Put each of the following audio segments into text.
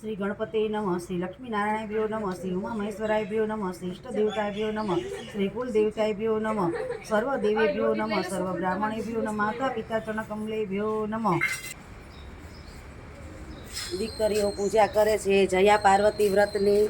શ્રી ગણપતિ નમઃ, શ્રી લક્ષ્મીનારાયણભ્યો નમઃ, શ્રી ઉમામહેશ્વરાયભ્યો નમઃ, શ્રી ઇષ્ટદેવતાભ્યો નમઃ, શ્રી કુલદેવતાભ્યો નમઃ, સર્વદેવેભ્યો નમઃ સર્વ બ્રાહ્મણેભ્યો નમઃ માતા પિતા ચણકમલેભ્યો નમઃ. દીકરીઓ પૂજા કરે છે જયા પાર્વતી વ્રતની.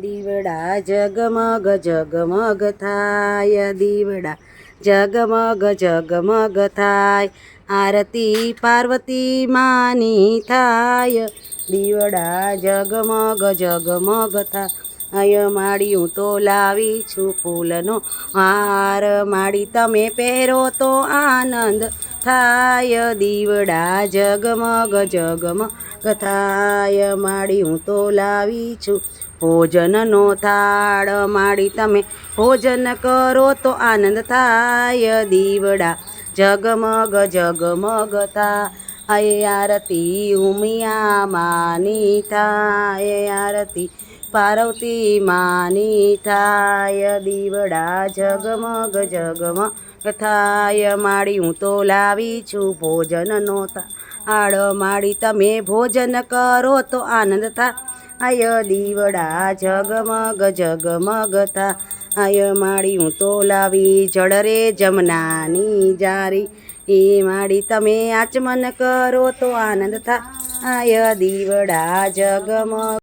દીવડા જગમગ જગમગ થાય, દીવડા જગમગ જગમગ થાય, આરતી પાર્વતી માની થાય, દીવડા જગમગ જગમગ થાય. હું તો લાવી છું ફૂલનો હાર, માળી તમે પહેરો તો આનંદ થાય. દીવડા જગમગ જગમગ થાય માળી હું તો લાવી છું. ભોજનનો થાળ માળી તમે ભોજન કરો તો આનંદ થાય. દીવડા જગમગ જગમગ થાય. આરતી ઉમિયા માની થાય. આરતી પાર્વતી માની થાય. દીવડા જગમગ જગમગ થાય. માળી હું તો લાવી છું ભોજનનો થાળ માડી તમે ભોજન કરો તો આનંદ થા આય દીવડા જગમગ જગમગ આય માળી હું તો લાવી જળરે જમનાની જારી. એ માડી તમે આચમન કરો તો આનંદ થા આય દીવડા જગમગ